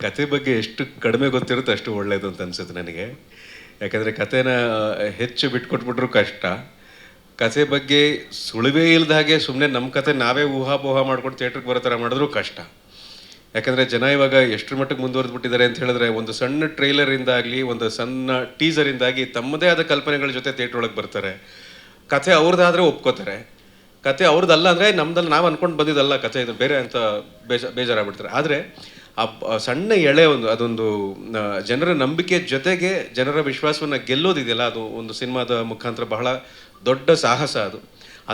ಕತೆ ಬಗ್ಗೆ ಎಷ್ಟು ಕಡಿಮೆ ಗೊತ್ತಿರುತ್ತೆ ಅಷ್ಟು ಒಳ್ಳೆಯದು ಅಂತ ಅನ್ಸುತ್ತೆ ನನಗೆ. ಯಾಕಂದರೆ ಕತೆನ ಹೆಚ್ಚು ಬಿಟ್ಕೊಟ್ಬಿಟ್ರು ಕಷ್ಟ. ಕತೆ ಬಗ್ಗೆ ಸುಳಿವೇ ಇಲ್ಲದ ಹಾಗೆ ಸುಮ್ಮನೆ ನಮ್ಮ ಕತೆ ನಾವೇ ಊಹಾಪೋಹ ಮಾಡ್ಕೊಂಡು ಥಿಯೇಟ್ರಿಗೆ ಬರೋ ಥರ ಮಾಡಿದ್ರು ಕಷ್ಟ. ಯಾಕಂದರೆ ಜನ ಇವಾಗ ಎಷ್ಟರ ಮಟ್ಟಿಗೆ ಮುಂದುವರೆದು ಬಿಟ್ಟಿದ್ದಾರೆ ಅಂತ ಹೇಳಿದ್ರೆ ಒಂದು ಸಣ್ಣ ಟ್ರೈಲರಿಂದಾಗಲಿ, ಒಂದು ಸಣ್ಣ ಟೀಸರಿಂದಾಗಿ ತಮ್ಮದೇ ಆದ ಕಲ್ಪನೆಗಳ ಜೊತೆ ಥಿಯೇಟ್ರ್ ಒಳಗೆ ಬರ್ತಾರೆ. ಕತೆ ಅವ್ರದ್ದಾದರೆ ಒಪ್ಕೋತಾರೆ. ಕತೆ ಅವ್ರದ್ದಲ್ಲ ಅಂದರೆ ನಮ್ದಲ್ಲಿ ನಾವು ಅಂದ್ಕೊಂಡು ಬಂದಿದ್ದಲ್ಲ ಕತೆ ಇದು ಬೇರೆ ಅಂತ ಬೇಜ, ಬೇಜಾರಾಗ್ಬಿಡ್ತಾರೆ. ಆದರೆ ಆ ಸಣ್ಣ ಎಳೆ ಒಂದು, ಅದೊಂದು ಜನರ ನಂಬಿಕೆ ಜೊತೆಗೆ ಜನರ ವಿಶ್ವಾಸವನ್ನು ಗೆಲ್ಲೋದಿದೆಯಲ್ಲ, ಅದು ಒಂದು ಸಿನಿಮಾದ ಮುಖಾಂತರ ಬಹಳ ದೊಡ್ಡ ಸಾಹಸ ಅದು.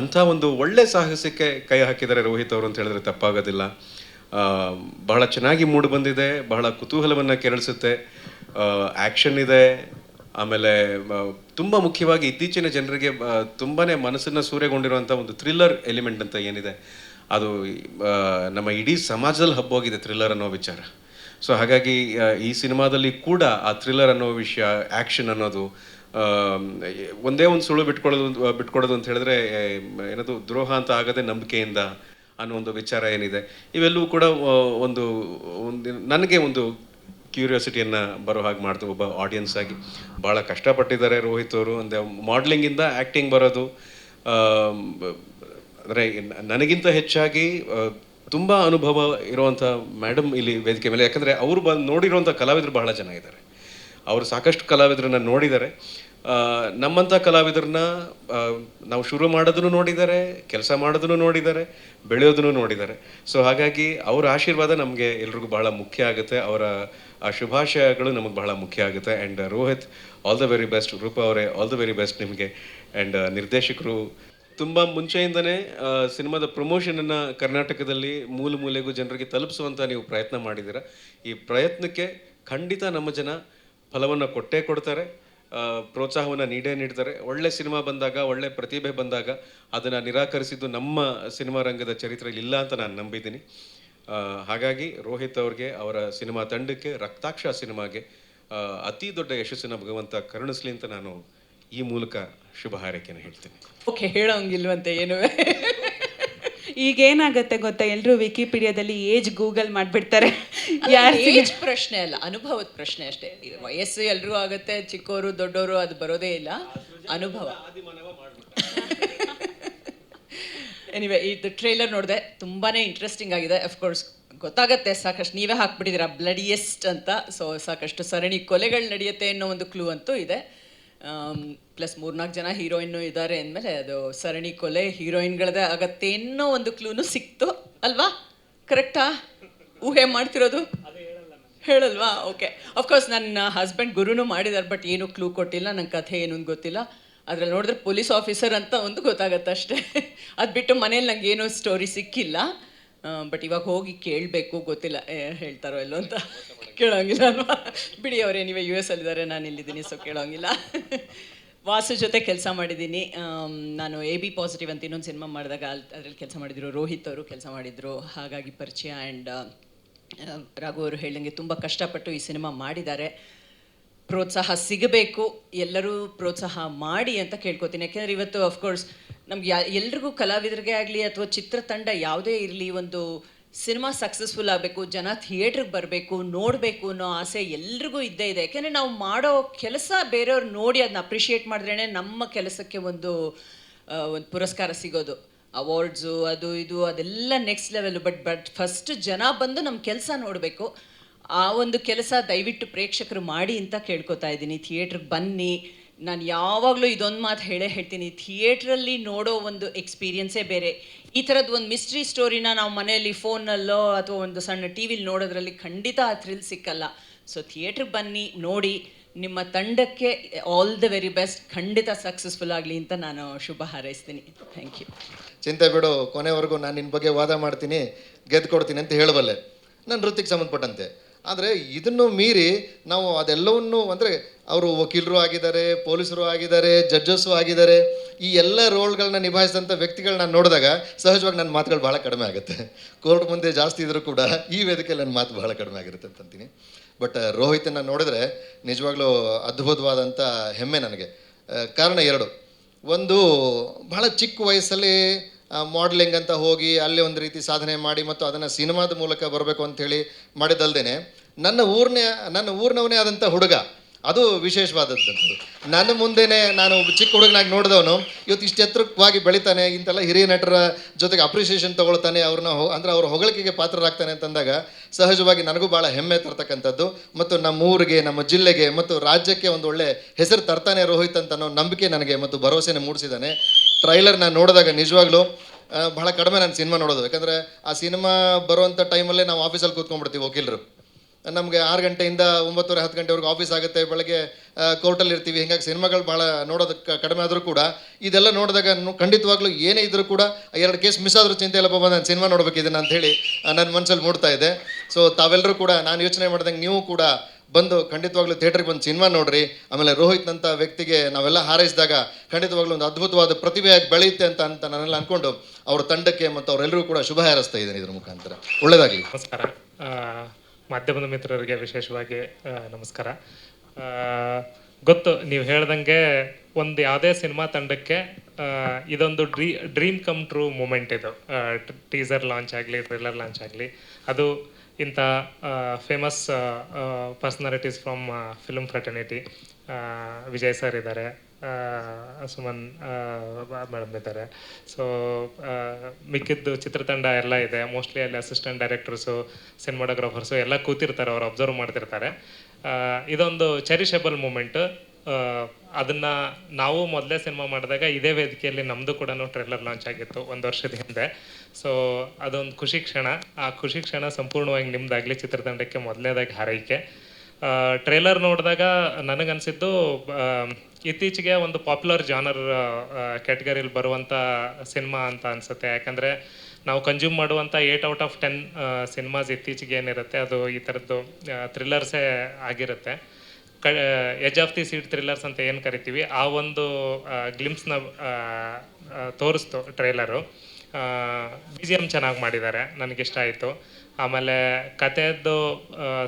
ಅಂಥ ಒಂದು ಒಳ್ಳೆ ಸಾಹಸಕ್ಕೆ ಕೈ ಹಾಕಿದ್ದಾರೆ ರೋಹಿತ್ ಅವರು ಅಂತ ಹೇಳಿದ್ರೆ ತಪ್ಪಾಗೋದಿಲ್ಲ. ಬಹಳ ಚೆನ್ನಾಗಿ ಮೂಡಿ ಬಂದಿದೆ, ಬಹಳ ಕುತೂಹಲವನ್ನು ಕೆರಳಿಸುತ್ತೆ. ಆ್ಯಕ್ಷನ್ ಇದೆ, ಆಮೇಲೆ ತುಂಬ ಮುಖ್ಯವಾಗಿ ಇತ್ತೀಚಿನ ಜನರಿಗೆ ತುಂಬಾ ಮನಸ್ಸನ್ನು ಸೂರೆಗೊಂಡಿರುವಂಥ ಒಂದು ಥ್ರಿಲ್ಲರ್ ಎಲಿಮೆಂಟ್ ಅಂತ ಏನಿದೆ ಅದು ನಮ್ಮ ಇಡೀ ಸಮಾಜದಲ್ಲಿ ಹಬ್ಬೋಗಿದೆ ಥ್ರಿಲ್ಲರ್ ಅನ್ನೋ ವಿಚಾರ. ಸೊ ಹಾಗಾಗಿ ಈ ಸಿನಿಮಾದಲ್ಲಿ ಕೂಡ ಆ ಥ್ರಿಲ್ಲರ್ ಅನ್ನೋ ವಿಷಯ ಆ್ಯಕ್ಷನ್ ಅನ್ನೋದು ಒಂದೇ ಒಂದು ಸುಳ್ಳು ಬಿಟ್ಕೊಳ್ಳೋದು ಬಿಟ್ಕೊಡೋದು ಅಂತ ಹೇಳಿದ್ರೆ ಏನದು, ದ್ರೋಹ ಅಂತ ಆಗದೆ ನಂಬಿಕೆಯಿಂದ ಅನ್ನೋ ಒಂದು ವಿಚಾರ ಏನಿದೆ. ಇವೆಲ್ಲವೂ ಕೂಡ ಒಂದು ಒಂದು, ನನಗೆ ಒಂದು ಕ್ಯೂರಿಯಾಸಿಟಿಯನ್ನು ಬರೋ ಹಾಗೆ ಮಾಡ್ತು ಒಬ್ಬ ಆಡಿಯನ್ಸ್ ಆಗಿ. ಭಾಳ ಕಷ್ಟಪಟ್ಟಿದ್ದಾರೆ ರೋಹಿತ್ ಅವರು. ಅಂದರೆ ಮಾಡ್ಲಿಂಗಿಂದ ಆ್ಯಕ್ಟಿಂಗ್ ಬರೋದು ಅಂದರೆ ನನಗಿಂತ ಹೆಚ್ಚಾಗಿ ತುಂಬ ಅನುಭವ ಇರುವಂಥ ಮೇಡಮ್ ಇಲ್ಲಿ ವೇದಿಕೆ ಮೇಲೆ. ಯಾಕಂದರೆ ಅವರು ಬಂದು ನೋಡಿರುವಂಥ ಕಲಾವಿದರು ಬಹಳ ಜನ ಇದ್ದಾರೆ. ಅವರು ಸಾಕಷ್ಟು ಕಲಾವಿದರನ್ನ ನೋಡಿದ್ದಾರೆ. ನಮ್ಮಂಥ ಕಲಾವಿದರನ್ನ ನಾವು ಶುರು ಮಾಡೋದನ್ನು ನೋಡಿದ್ದಾರೆ, ಕೆಲಸ ಮಾಡೋದನ್ನು ನೋಡಿದ್ದಾರೆ, ಬೆಳೆಯೋದನ್ನು ನೋಡಿದ್ದಾರೆ. ಸೊ ಹಾಗಾಗಿ ಅವರ ಆಶೀರ್ವಾದ ನಮಗೆ ಎಲ್ರಿಗೂ ಬಹಳ ಮುಖ್ಯ ಆಗುತ್ತೆ. ಅವರ, ಆ, ಶುಭಾಶಯಗಳು ನಮಗೆ ಬಹಳ ಮುಖ್ಯ ಆಗುತ್ತೆ. And Rohit all the very best Roopa ಅವರೇ ಆಲ್ ದ ವೆರಿ ಬೆಸ್ಟ್ ನಿಮಗೆ. ಆ್ಯಂಡ್ ನಿರ್ದೇಶಕರು ತುಂಬ ಮುಂಚೆಯಿಂದನೇ ಸಿನಿಮಾದ ಪ್ರಮೋಷನನ್ನು ಕರ್ನಾಟಕದಲ್ಲಿ ಮೂಲ ಮೂಲೆಗೂ ಜನರಿಗೆ ತಲುಪಿಸುವಂಥ ನೀವು ಪ್ರಯತ್ನ ಮಾಡಿದ್ದೀರ. ಈ ಪ್ರಯತ್ನಕ್ಕೆ ಖಂಡಿತ ನಮ್ಮ ಜನ ಫಲವನ್ನು ಕೊಟ್ಟೇ ಕೊಡ್ತಾರೆ ಪ್ರೋತ್ಸಾಹವನ್ನು ನೀಡೇ ನೀಡ್ತಾರೆ. ಒಳ್ಳೆ ಸಿನಿಮಾ ಬಂದಾಗ, ಒಳ್ಳೆ ಪ್ರತಿಭೆ ಬಂದಾಗ ಅದನ್ನು ನಿರಾಕರಿಸಿದ್ದು ನಮ್ಮ ಸಿನಿಮಾ ರಂಗದ ಚರಿತ್ರೆಯಲ್ಲಿ ಇಲ್ಲ ಅಂತ ನಾನು ನಂಬಿದ್ದೀನಿ. ಹಾಗಾಗಿ ರೋಹಿತ್ ಅವ್ರಿಗೆ, ಅವರ ಸಿನಿಮಾ ತಂಡಕ್ಕೆ, ರಕ್ತಾಕ್ಷ ಸಿನಿಮಾಗೆ ಅತಿ ದೊಡ್ಡ ಯಶಸ್ಸಿನ ಭಗವಂತ ಕರುಣಿಸ್ಲಿ ಅಂತ ನಾನು ಈ ಮೂಲಕ ಶುಭ ಹಾರೈಕೆಯನ್ನು ಹೇಳ್ತೀನಿ. ಓಕೆ ಹೇಳೋಂಗಿಲ್ವಂತೆ ಏನು? ಈಗ ಏನಾಗತ್ತೆ ಗೊತ್ತಾ? ಎಲ್ಲರೂ ವಿಕಿಪೀಡಿಯಾದಲ್ಲಿ ಏಜ್ ಗೂಗಲ್ ಮಾಡ್ಬಿಡ್ತಾರೆ. ಯಾರು ಏಜ್ ಪ್ರಶ್ನೆ ಅಲ್ಲ ಅನುಭವದ ಪ್ರಶ್ನೆ ಅಷ್ಟೇ. ವಯಸ್ಸು ಎಲ್ಲರೂ ಆಗುತ್ತೆ ಚಿಕ್ಕವರು ದೊಡ್ಡವರು ಅದು ಬರೋದೇ ಇಲ್ಲ. ಅನುಭವ. ಎನಿವೆ ಇದು ಟ್ರೈಲರ್ ನೋಡಿದೆ ತುಂಬಾನೇ ಇಂಟ್ರೆಸ್ಟಿಂಗ್ ಆಗಿದೆ. ಅಫ್ಕೋರ್ಸ್ ಗೊತ್ತಾಗತ್ತೆ ಸಾಕಷ್ಟು ನೀವೇ ಹಾಕ್ಬಿಟ್ಟಿದ್ದೀರಾ ಬ್ಲಡಿಯೆಸ್ಟ್ ಅಂತ. ಸೊ ಸಾಕಷ್ಟು ಸರಣಿ ಕೊಲೆಗಳು ನಡೆಯುತ್ತೆ ಅನ್ನೋ ಒಂದು ಕ್ಲೂ ಅಂತೂ ಇದೆ. ಪ್ಲಸ್ ಮೂರ್ನಾಲ್ಕು ಜನ ಹೀರೋಯಿನ್ನು ಇದ್ದಾರೆ ಅಂದಮೇಲೆ ಅದು ಸರಣಿ ಕೊಲೆ ಹೀರೋಯಿನ್ಗಳದೇ ಆಗತ್ತೆ ಅನ್ನೋ ಒಂದು ಕ್ಲೂನು ಸಿಕ್ತು. ಅಲ್ವಾ? ಕರೆಕ್ಟಾ ಊಹೆ ಮಾಡ್ತಿರೋದು? ಹೇಳಲ್ವಾ? ಓಕೆ ಅಫ್ಕೋರ್ಸ್ ನನ್ನ ಹಸ್ಬೆಂಡ್ ಗುರುನು ಮಾಡಿದ್ದಾರೆ ಬಟ್ ಏನು ಕ್ಲೂ ಕೊಟ್ಟಿಲ್ಲ. ನನ್ನ ಕಥೆ ಏನು ಗೊತ್ತಿಲ್ಲ. ಅದ್ರಲ್ಲಿ ನೋಡಿದ್ರೆ ಪೊಲೀಸ್ ಆಫೀಸರ್ ಅಂತ ಒಂದು ಗೊತ್ತಾಗತ್ತೆ ಅಷ್ಟೇ. ಅದು ಬಿಟ್ಟು ಮನೇಲಿ ನಂಗೆ ಏನೂ ಸ್ಟೋರಿ ಸಿಕ್ಕಿಲ್ಲ. ಬಟ್ ಇವಾಗ ಹೋಗಿ ಕೇಳಬೇಕು, ಗೊತ್ತಿಲ್ಲ ಹೇಳ್ತಾರೋ ಎಲ್ಲೋ ಅಂತ. ಕೇಳೋಂಗಿಲ್ಲ ಅಲ್ವಾ? ಬಿಡಿ ಅವರೇ, ನೀವೇ ಯು ಎಸ್ ಅಲ್ಲಿದ್ದಾರೆ, ನಾನು ಇಲ್ಲಿದ್ದೀನಿ ಸೊ ಕೇಳೋಂಗಿಲ್ಲ. ವಾಸು ಜೊತೆ ಕೆಲಸ ಮಾಡಿದ್ದೀನಿ. ನಾನು ಎ ಬಿ ಪಾಸಿಟಿವ್ ಅಂತ ಇನ್ನೊಂದು ಸಿನಿಮಾ ಮಾಡಿದಾಗ ಅದರಲ್ಲಿ ಕೆಲಸ ಮಾಡಿದ್ರು. ರೋಹಿತ್ ಅವರು ಕೆಲಸ ಮಾಡಿದರು. ಹಾಗಾಗಿ ಪರಿಚಯ ಆ್ಯಂಡ್ ರಾಘು ಅವರು ಹೇಳಂಗೆ ತುಂಬ ಕಷ್ಟಪಟ್ಟು ಈ ಸಿನಿಮಾ ಮಾಡಿದ್ದಾರೆ. ಪ್ರೋತ್ಸಾಹ ಸಿಗಬೇಕು. ಎಲ್ಲರೂ ಪ್ರೋತ್ಸಾಹ ಮಾಡಿ ಅಂತ ಕೇಳ್ಕೊತೀನಿ. ಯಾಕೆಂದರೆ ಇವತ್ತು ಅಫ್ಕೋರ್ಸ್ ನಮ್ಗೆ ಯಾ, ಎಲ್ರಿಗೂ ಕಲಾವಿದರಿಗೆ ಆಗಲಿ ಅಥವಾ ಚಿತ್ರತಂಡ ಯಾವುದೇ ಇರಲಿ, ಒಂದು ಸಿನಿಮಾ ಸಕ್ಸಸ್ಫುಲ್ ಆಗಬೇಕು, ಜನ ಥಿಯೇಟ್ರಿಗೆ ಬರಬೇಕು, ನೋಡಬೇಕು ಅನ್ನೋ ಆಸೆ ಎಲ್ರಿಗೂ ಇದ್ದೇ ಇದೆ. ಯಾಕೆಂದರೆ ನಾವು ಮಾಡೋ ಕೆಲಸ ಬೇರೆಯವ್ರು ನೋಡಿ ಅದನ್ನ ಅಪ್ರಿಷಿಯೇಟ್ ಮಾಡಿದ್ರೇ ನಮ್ಮ ಕೆಲಸಕ್ಕೆ ಒಂದು ಒಂದು ಪುರಸ್ಕಾರ ಸಿಗೋದು. ಅವಾರ್ಡ್ಸು ಅದು ಇದು, ಅದೆಲ್ಲ next level but but first ಜನ ಬಂದು ನಮ್ಮ ಕೆಲಸ ನೋಡಬೇಕು. ಆ ಒಂದು ಕೆಲಸ ದಯವಿಟ್ಟು ಪ್ರೇಕ್ಷಕರು ಮಾಡಿ ಅಂತ ಕೇಳ್ಕೊತಾ ಇದ್ದೀನಿ. ಥಿಯೇಟ್ರಿಗೆ ಬನ್ನಿ. ನಾನು ಯಾವಾಗಲೂ ಇದೊಂದು ಮಾತು ಹೇಳೇ ಹೇಳ್ತೀನಿ. ಥಿಯೇಟ್ರಲ್ಲಿ ನೋಡೋ ಒಂದು ಎಕ್ಸ್ಪೀರಿಯನ್ಸೇ ಬೇರೆ. ಈ ಥರದ್ದು ಒಂದು ಮಿಸ್ಟ್ರಿ ಸ್ಟೋರಿನ ನಾವು ಮನೆಯಲ್ಲಿ ಫೋನಲ್ಲೋ ಅಥವಾ ಒಂದು ಸಣ್ಣ ಟಿ ವಿಲಿ ನೋಡೋದ್ರಲ್ಲಿ ಖಂಡಿತ ಆ ಥ್ರಿಲ್ ಸಿಕ್ಕಲ್ಲ. ಸೊ ಥಿಯೇಟ್ರಿಗೆ ಬನ್ನಿ, ನೋಡಿ. ನಿಮ್ಮ ತಂಡಕ್ಕೆ ಆಲ್ ದ ವೆರಿ ಬೆಸ್ಟ್ ಖಂಡಿತ ಸಕ್ಸಸ್ಫುಲ್ ಆಗಲಿ ಅಂತ ನಾನು ಶುಭ ಹಾರೈಸ್ತೀನಿ. ಥ್ಯಾಂಕ್ ಯು ಚಿಂತೆ ಬಿಡು, ಕೊನೆವರೆಗೂ ನಾನು ನಿನ್ನ ಬಗ್ಗೆ ವಾದ ಮಾಡ್ತೀನಿ ಗೆದ್ದು ಕೊಡ್ತೀನಿ ಅಂತ ಹೇಳಬಲ್ಲೆ. ನನ್ನ ವೃತ್ತಿಗೆ ಸಂಬಂಧಪಟ್ಟಂತೆ. ಆದರೆ ಇದನ್ನು ಮೀರಿ ನಾವು ಅದೆಲ್ಲವನ್ನು ಅಂದರೆ ಅವರು ವಕೀಲರು ಆಗಿದ್ದಾರೆ, ಪೊಲೀಸರು ಆಗಿದ್ದಾರೆ, ಜಡ್ಜಸ್ಸು ಆಗಿದ್ದಾರೆ, ಈ ಎಲ್ಲ ರೋಲ್ಗಳನ್ನ ನಿಭಾಯಿಸಿದಂಥ ವ್ಯಕ್ತಿಗಳನ್ನ ನೋಡಿದಾಗ ಸಹಜವಾಗಿ ನನ್ನ ಮಾತುಗಳು ಭಾಳ ಕಡಿಮೆ ಆಗುತ್ತೆ. ಕೋರ್ಟ್ ಮುಂದೆ ಜಾಸ್ತಿ ಇದ್ದರೂ ಕೂಡ ಈ ವೇದಿಕೆಯಲ್ಲಿ ನನ್ನ ಮಾತು ಬಹಳ ಕಡಿಮೆ ಆಗಿರುತ್ತೆ ಅಂತಂತೀನಿ ಬಟ್ ರೋಹಿತನ ನೋಡಿದ್ರೆ ನಿಜವಾಗ್ಲೂ ಅದ್ಭುತವಾದಂಥ ಹೆಮ್ಮೆ ನನಗೆ. ಕಾರಣ ಎರಡು. ಒಂದು, ಬಹಳ ಚಿಕ್ಕ ವಯಸ್ಸಲ್ಲಿ ಮಾಡಲಿಂಗ್ ಅಂತ ಹೋಗಿ ಅಲ್ಲಿ ಒಂದು ರೀತಿ ಸಾಧನೆ ಮಾಡಿ ಮತ್ತು ಅದನ್ನು ಸಿನಿಮಾದ ಮೂಲಕ ಬರಬೇಕು ಅಂಥೇಳಿ ಮಾಡಿದ್ದಲ್ದೇನೆ ನನ್ನ ಊರನೇ, ನನ್ನ ಊರಿನವನೇ ಆದಂಥ ಹುಡುಗ. ಅದು ವಿಶೇಷವಾದದ್ದು. ನನ್ನ ಮುಂದೆನೇ ನಾನು ಚಿಕ್ಕ ಹುಡುಗನಾಗಿ ನೋಡಿದವನು. ಇವತ್ತು ಇಷ್ಟು ಎತ್ತರವಾಗಿ ಬೆಳಿತಾನೆ, ಇಂತೆಲ್ಲ ಹಿರಿಯ ನಟರ ಜೊತೆಗೆ ಅಪ್ರಿಷಿಯೇಷನ್ ತೊಗೊಳ್ತಾನೆ, ಅವ್ರನ್ನ ಹೊ- ಅಂದ್ರೆ ಅವ್ರ ಹೊಗಳಿಕೆಗೆ ಪಾತ್ರರಾಗ್ತಾನೆ ಅಂತಂದಾಗ ಸಹಜವಾಗಿ ನನಗೂ ಭಾಳ ಹೆಮ್ಮೆ ತರ್ತಕ್ಕಂಥದ್ದು. ಮತ್ತು ನಮ್ಮ ಊರಿಗೆ, ನಮ್ಮ ಜಿಲ್ಲೆಗೆ ಮತ್ತು ರಾಜ್ಯಕ್ಕೆ ಒಂದು ಒಳ್ಳೆ ಹೆಸರು ತರ್ತಾನೆ ರೋಹಿತ್ ಅಂತ ಅನ್ನೋ ನಂಬಿಕೆ ನನಗೆ ಮತ್ತು ಭರವಸೆನ ಮೂಡಿಸಿದ್ದಾನೆ. ಟ್ರೈಲರ್ ನಾನು ನೋಡಿದಾಗ ನಿಜವಾಗ್ಲೂ ಬಹಳ ಕಡಿಮೆ ನಾನು ಸಿನಿಮಾ ನೋಡೋದು. ಯಾಕಂದರೆ ಆ ಸಿನಿಮಾ ಬರುವಂಥ ಟೈಮಲ್ಲೇ ನಾವು ಆಫೀಸಲ್ಲಿ ಕೂತ್ಕೊಂಡ್ಬಿಡ್ತೀವಿ, ವಕೀಲರು. ನಮಗೆ ಆರು ಗಂಟೆಯಿಂದ ಒಂಬತ್ತುವರೆ, ಹತ್ತು ಗಂಟೆವರೆಗೂ ಆಫೀಸ್ ಆಗುತ್ತೆ. ಬೆಳಗ್ಗೆ ಕೋರ್ಟಲ್ಲಿ ಇರ್ತೀವಿ. ಹಿಂಗಾಗಿ ಸಿನಿಮಾಗಳು ಭಾಳ ನೋಡೋದಕ್ಕೆ ಕಡಿಮೆ ಆದರೂ ಕೂಡ ಇದೆಲ್ಲ ನೋಡಿದಾಗ ಖಂಡಿತವಾಗ್ಲೂ ಏನೇ ಇದ್ರೂ ಕೂಡ ಎರಡು ಕೇಸ್ ಮಿಸ್ ಆದರೂ ಚಿಂತೆ ಇಲ್ಲ ನಾನು ಸಿನಿಮಾ ನೋಡ್ಬೇಕು ಇದನ್ನ ಅಂತ ಹೇಳಿ ನನ್ನ ಮನಸ್ಸಲ್ಲಿ ಮೂಡ್ತಾ ಇದೆ. ಸೊ ತಾವೆಲ್ಲರೂ ಕೂಡ ನಾನು ಯೋಚನೆ ಮಾಡಿದಂಗೆ ನೀವು ಕೂಡ ಬಂದು ಖಂಡಿತವಾಗ್ಲೂ ಥಿಯೇಟ್ರಿಗೆ ಬಂದು ಸಿನಿಮಾ ನೋಡ್ರಿ. ಆಮೇಲೆ ರೋಹಿತ್ನಂಥ ವ್ಯಕ್ತಿಗೆ ನಾವೆಲ್ಲ ಹಾರೈಸಿದಾಗ ಖಂಡಿತವಾಗ್ಲೂ ಒಂದು ಅದ್ಭುತವಾದ ಪ್ರತಿಭೆಯಾಗಿ ಬೆಳೆಯುತ್ತೆ ಅಂತ ಅಂತ ನಾನೆಲ್ಲ ಅಂದ್ಕೊಂಡು ಅವ್ರ ತಂಡಕ್ಕೆ ಮತ್ತು ಅವರೆಲ್ಲರೂ ಕೂಡ ಶುಭ ಹಾರೈಸ್ತಾ ಇದ್ದೀನಿ ಇದ್ರ ಮುಖಾಂತರ. ಒಳ್ಳೆಯದಾಗಲಿ ನಮಸ್ಕಾರ. ಮಾಧ್ಯಮದ ಮಿತ್ರರಿಗೆ ವಿಶೇಷವಾಗಿ ನಮಸ್ಕಾರ. ಗೊತ್ತು, ನೀವು ಹೇಳ್ದಂಗೆ ಒಂದು ಯಾವುದೇ ಸಿನಿಮಾ ತಂಡಕ್ಕೆ ಇದೊಂದು dream, dream come true moment ಇದು. ಟೀಸರ್ ಲಾಂಚ್ ಆಗಲಿ ಟ್ರೇಲರ್ ಲಾಂಚ್ ಆಗಲಿ. ಅದು ಇಂಥ famous personalities from film fraternity Vijay sir ಇದ್ದಾರೆ ಸುಮನ್ ಮೇಡಮ್ ಸೊ ಮಿಕ್ಕಿದ್ದು ಚಿತ್ರತಂಡ ಎಲ್ಲ ಇದೆ. ಮೋಸ್ಟ್ಲಿ ಅಲ್ಲಿ ಅಸಿಸ್ಟೆಂಟ್ ಡೈರೆಕ್ಟರ್ಸು ಸಿನಿಮಾಟೋಗ್ರಾಫರ್ಸು ಎಲ್ಲ ಕೂತಿರ್ತಾರೆ, ಅವ್ರು ಅಬ್ಸರ್ವ್ ಮಾಡ್ತಿರ್ತಾರೆ. ಇದೊಂದು ಚೆರಿಷಬಲ್ ಮೂಮೆಂಟು ಅದನ್ನು ನಾವು ಮೊದಲೇ ಸಿನಿಮಾ ಮಾಡಿದಾಗ ಇದೇ ವೇದಿಕೆಯಲ್ಲಿ ನಮ್ಮದು ಕೂಡ ಟ್ರೇಲರ್ ಲಾಂಚ್ ಆಗಿತ್ತು ಒಂದು ವರ್ಷದ ಹಿಂದೆ. ಸೊ ಅದೊಂದು ಖುಷಿ ಕ್ಷಣ. ಆ ಖುಷಿ ಕ್ಷಣ ಸಂಪೂರ್ಣವಾಗಿ ನಿಮ್ಮದಾಗಲಿ ಚಿತ್ರತಂಡಕ್ಕೆ ಮೊದಲನೇದಾಗಿ ಹಾರೈಕೆ. ಟ್ರೇಲರ್ ನೋಡಿದಾಗ ನನಗನ್ಸಿದ್ದು ಇತ್ತೀಚೆಗೆ ಒಂದು ಪಾಪ್ಯುಲರ್ ಜಾನರ್ ಕ್ಯಾಟಗರಿಯಲ್ಲಿ ಬರುವಂಥ ಸಿನಿಮಾ ಅಂತ ಅನ್ಸುತ್ತೆ. ಯಾಕಂದರೆ ನಾವು ಕನ್ಸ್ಯೂಮ್ ಮಾಡುವಂಥ eight out of ten cinemas ಇತ್ತೀಚೆಗೆ ಏನಿರುತ್ತೆ, ಅದು ಈ ಥರದ್ದು ಥ್ರಿಲ್ಲರ್ಸೇ ಆಗಿರುತ್ತೆ. ಕ edge of the seat thrillers ಅಂತ ಏನು ಕರಿತೀವಿ, ಆ ಒಂದು ಗ್ಲಿಮ್ಸ್ನ ತೋರಿಸ್ತು ಟ್ರೈಲರು ಬಿ ಜಿ ಎಂ ಚೆನ್ನಾಗಿ ಮಾಡಿದ್ದಾರೆ, ನನಗಿಷ್ಟ ಆಯಿತು. ಆಮೇಲೆ ಕಥೆಯದ್ದು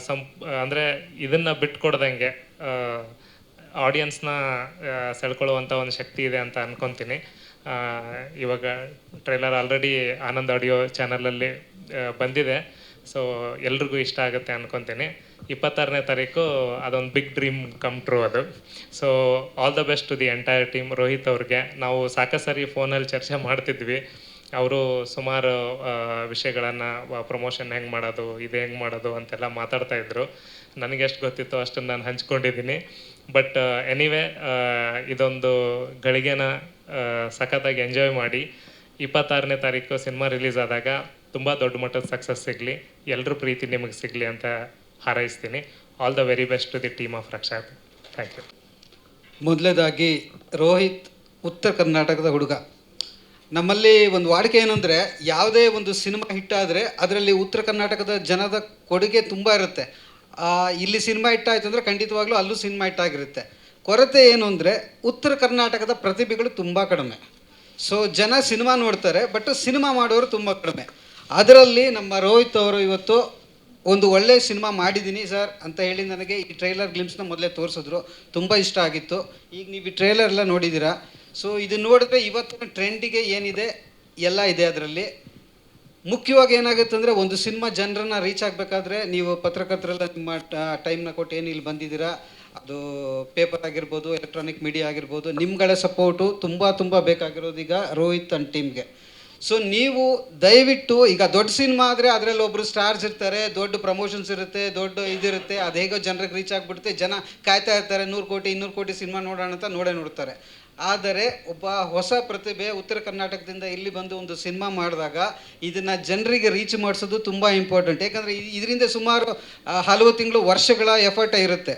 ಸಂ ಅಂದರೆ ಇದನ್ನು ಬಿಟ್ಕೊಡ್ದಂಗೆ ಆಡಿಯನ್ಸ್ನ ಸೆಳ್ಕೊಳ್ಳುವಂಥ ಒಂದು ಶಕ್ತಿ ಇದೆ ಅಂತ ಅನ್ಕೊತೀನಿ. ಇವಾಗ ಟ್ರೈಲರ್ ಆಲ್ರೆಡಿ ಆನಂದ್ ಆಡಿಯೋ ಚಾನಲಲ್ಲಿ ಬಂದಿದೆ. ಸೊ ಎಲ್ರಿಗೂ ಇಷ್ಟ ಆಗುತ್ತೆ ಅನ್ಕೊತೀನಿ. ಇಪ್ಪತ್ತಾರನೇ ತಾರೀಕು ಅದೊಂದು ಬಿಗ್ ಡ್ರೀಮ್ ಕಮ್ ಟ್ರೂ ಅದು. So all the best to the entire team Rohit ಅವ್ರಿಗೆ. ನಾವು ಸಾಕಷ್ಟು ಸಾರಿ ಫೋನಲ್ಲಿ ಚರ್ಚೆ ಮಾಡ್ತಿದ್ವಿ. ಅವರು ಸುಮಾರು ವಿಷಯಗಳನ್ನು ಪ್ರಮೋಷನ್ ಹೆಂಗೆ ಮಾಡೋದು, ಇದು ಹೆಂಗೆ ಮಾಡೋದು ಅಂತೆಲ್ಲ ಮಾತಾಡ್ತಾ ಇದ್ರು. ನನಗೆ ಎಷ್ಟು ಗೊತ್ತಿತ್ತು ಅಷ್ಟನ್ನು ನಾನು ಹಂಚ್ಕೊಂಡಿದ್ದೀನಿ. ಬಟ್ ಎನಿವೇ ಇದೊಂದು ಗಳಿಗೆನ ಆ, ಸಖತ್ತಾಗಿ ಎಂಜಾಯ್ ಮಾಡಿ ಇಪ್ಪತ್ತಾರನೇ ತಾರೀಕು ಸಿನಿಮಾ ರಿಲೀಸ್ ಆದಾಗ ತುಂಬ ದೊಡ್ಡ ಮಟ್ಟದ ಸಕ್ಸಸ್ ಸಿಗಲಿ ಎಲ್ಲರೂ ಪ್ರೀತಿ ನಿಮಗೆ ಸಿಗಲಿ ಅಂತ ಹಾರೈಸ್ತೀನಿ. All the very best to the team of Raksha thank you ಮೊದಲೇದಾಗಿ ರೋಹಿತ್ ಉತ್ತರ ಕರ್ನಾಟಕದ ಹುಡುಗ. ನಮ್ಮಲ್ಲಿ ಒಂದು ವಾಡಿಕೆ ಏನಂದರೆ ಯಾವುದೇ ಒಂದು ಸಿನಿಮಾ ಹಿಟ್ಟಾದರೆ ಅದರಲ್ಲಿ ಉತ್ತರ ಕರ್ನಾಟಕದ ಜನದ ಕೊಡುಗೆ ತುಂಬ ಇರುತ್ತೆ. ಇಲ್ಲಿ ಸಿನಿಮಾ ಹಿಟ್ಟಾಯ್ತು ಅಂದರೆ ಖಂಡಿತವಾಗ್ಲೂ ಅಲ್ಲೂ ಸಿನಿಮಾ ಹಿಟ್ಟಾಗಿರುತ್ತೆ. ಕೊರತೆ ಏನು ಅಂದರೆ ಉತ್ತರ ಕರ್ನಾಟಕದ ಪ್ರತಿಭೆಗಳು ತುಂಬ ಕಡಿಮೆ. ಸೊ ಜನ ಸಿನಿಮಾ ನೋಡ್ತಾರೆ ಬಟ್ ಸಿನಿಮಾ ಮಾಡೋರು ತುಂಬ ಕಡಿಮೆ. ಅದರಲ್ಲಿ ನಮ್ಮ ರೋಹಿತ್ ಅವರು ಇವತ್ತು ಒಂದು ಒಳ್ಳೆ ಸಿನಿಮಾ ಮಾಡಿದ್ದೀನಿ ಸರ್ ಅಂತ ಹೇಳಿ ನನಗೆ ಈ ಟ್ರೈಲರ್ ಗ್ಲಿಮ್ಸ್ನ ಮೊದಲೇ ತೋರಿಸಿದ್ರು. ತುಂಬ ಇಷ್ಟ ಆಗಿತ್ತು. ಈಗ ನೀವು ಈ ಟ್ರೈಲರ್ ಎಲ್ಲ ನೋಡಿದ್ದೀರಾ. ಸೊ ಇದು ನೋಡಿದ್ರೆ ಇವತ್ತಿನ ಟ್ರೆಂಡಿಗೆ ಏನಿದೆ? ಎಲ್ಲ ಇದೆ ಅದರಲ್ಲಿ. ಮುಖ್ಯವಾಗಿ ಏನಾಗುತ್ತೆ ಅಂದರೆ ಒಂದು ಸಿನಿಮಾ ಜನರನ್ನ ರೀಚ್ ಆಗಬೇಕಾದ್ರೆ ನೀವು ಪತ್ರಕರ್ತರೆಲ್ಲ ನಿಮ್ಮ ಟೈಮ್ನ ಕೊಟ್ಟು ಏನು ಇಲ್ಲಿ ಬಂದಿದ್ದೀರಾ? ಅದು ಪೇಪರ್ ಆಗಿರ್ಬೋದು ಎಲೆಕ್ಟ್ರಾನಿಕ್ ಮೀಡಿಯಾ ಆಗಿರ್ಬೋದು, ನಿಮ್ಗಳ ಸಪೋರ್ಟು ತುಂಬ ತುಂಬ ಬೇಕಾಗಿರೋದು ಈಗ ರೋಹಿತ್ ಅಂಡ್ ಟೀಮ್ಗೆ ಸೊ ನೀವು ದಯವಿಟ್ಟು, ಈಗ ದೊಡ್ಡ ಸಿನಿಮಾ ಆದರೆ ಅದರಲ್ಲಿ ಒಬ್ಬರು ಸ್ಟಾರ್ಸ್ ಇರ್ತಾರೆ, ದೊಡ್ಡ ಪ್ರಮೋಷನ್ಸ್ ಇರುತ್ತೆ, ದೊಡ್ಡ ಇದಿರುತ್ತೆ, ಅದು ಹೇಗೋ ಜನರಿಗೆ ರೀಚ್ ಆಗಿಬಿಡುತ್ತೆ, ಜನ ಕಾಯ್ತಾ ಇರ್ತಾರೆ, ನೂರು ಕೋಟಿ, ಇನ್ನೂರು ಕೋಟಿ ಸಿನಿಮಾ ನೋಡೋಣ ಅಂತ ನೋಡೇ ನೋಡ್ತಾರೆ. ಆದರೆ ಒಬ್ಬ ಹೊಸ ಪ್ರತಿಭೆ ಉತ್ತರ ಕರ್ನಾಟಕದಿಂದ ಇಲ್ಲಿ ಬಂದು ಒಂದು ಸಿನಿಮಾ ಮಾಡಿದಾಗ ಇದನ್ನು ಜನರಿಗೆ ರೀಚ್ ಮಾಡಿಸೋದು ತುಂಬ ಇಂಪಾರ್ಟೆಂಟ್ ಯಾಕಂದರೆ ಇದರಿಂದ ಸುಮಾರು ಹಲವು ತಿಂಗಳು ವರ್ಷಗಳ ಎಫರ್ಟ್ ಇರುತ್ತೆ.